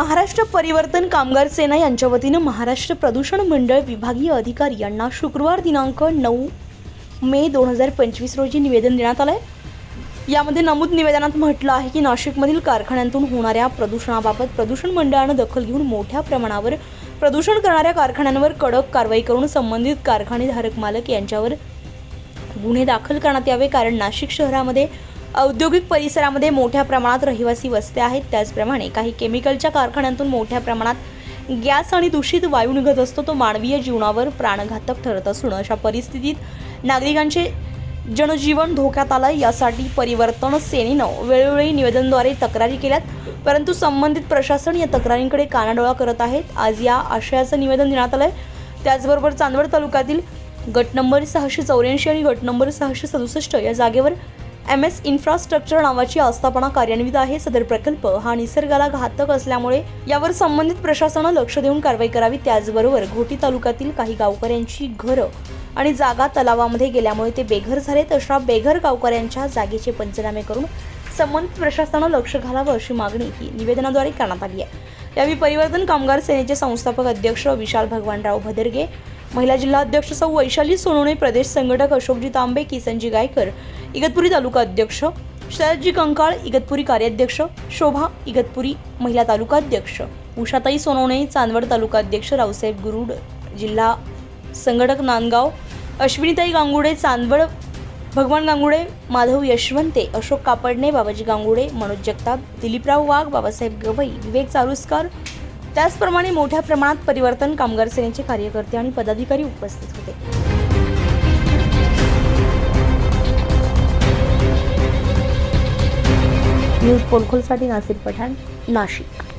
महाराष्ट्र परिवर्तन कामगार सेना यांच्या वतीनं महाराष्ट्र प्रदूषण मंडळ विभागीय अधिकारी यांना शुक्रवार दिनांक नऊ मे दोन हजार पंचवीस रोजी निवेदन देण्यात आलं आहे यामध्ये नमूद निवेदनात म्हटलं आहे की नाशिकमधील कारखान्यांतून होणाऱ्या प्रदूषणाबाबत प्रदूषण मंडळानं दखल घेऊन मोठ्या प्रमाणावर प्रदूषण करणाऱ्या कारखान्यांवर कडक कारवाई करून संबंधित कारखानेधारक मालक यांच्यावर गुन्हे दाखल करण्यात यावे. कारण नाशिक शहरामध्ये औद्योगिक परिसरामध्ये मोठ्या प्रमाणात रहिवासी वस्त्या आहेत. त्याचप्रमाणे काही केमिकलच्या कारखान्यांतून मोठ्या प्रमाणात गॅस आणि दूषित वायू निघत असतो. तो मानवीय जीवनावर प्राणघातक ठरत असून अशा परिस्थितीत नागरिकांचे जनजीवन धोक्यात आलं यासाठी परिवर्तन सेनेनं वेळोवेळी निवेदनद्वारे तक्रारी केल्यात. परंतु संबंधित प्रशासन या तक्रारींकडे कानाडोळा करत आहेत. आज या आशयाचं निवेदन देण्यात आलंय. त्याचबरोबर चांदवड तालुक्यातील गट नंबर सहाशे चौऱ्याऐंशी आणि गट नंबर सहाशे सदुसष्ट या जागेवर एम एस इन्फ्रास्ट्रक्चर नावाची आस्थापना कार्यान्वित आहे. सदर प्रकल्प हा निसर्गाला घातक असल्यामुळे यावर संबंधित प्रशासनानं लक्ष देऊन कारवाई करावी. त्याचबरोबर घोटी तालुक्यातील काही गावकऱ्यांची घरं आणि जागा तलावामध्ये गेल्यामुळे ते बेघर झाले तशा बेघर गावकऱ्यांच्या जागेचे पंचनामे करून संबंधित प्रशासनानं लक्ष घालावं अशी मागणी ही निवेदनाद्वारे करण्यात आली आहे. यावेळी परिवर्तन कामगार सेनेचे संस्थापक अध्यक्ष विशाल भगवानराव भदरगे महिला जिल्हा अध्यक्ष सौ वैशाली सोनवणे प्रदेश संघटक अशोकजी तांबे किसनजी गायकर इगतपुरी तालुका अध्यक्ष शरदजी कंकाळ इगतपुरी कार्याध्यक्ष शोभा इगतपुरी महिला तालुका अध्यक्ष उषाताई सोनवणे चांदवड तालुका अध्यक्ष रावसाहेब गुरुड जिल्हा संघटक नांदगाव अश्विनीताई गांगुडे चांदवड भगवान गांगुडे माधव यशवंते अशोक कापडणे बाबाजी गांगुडे मनोज जगताप दिलीपराव वाघ बाबासाहेब गवई विवेक चारुस्कार त्याचप्रमाणे मोठ्या प्रमाणात परिवर्तन कामगार सेनेचे कार्यकर्ते आणि पदाधिकारी उपस्थित होते. न्यूज पोलखोलसाठी नासिर पठाण नाशिक.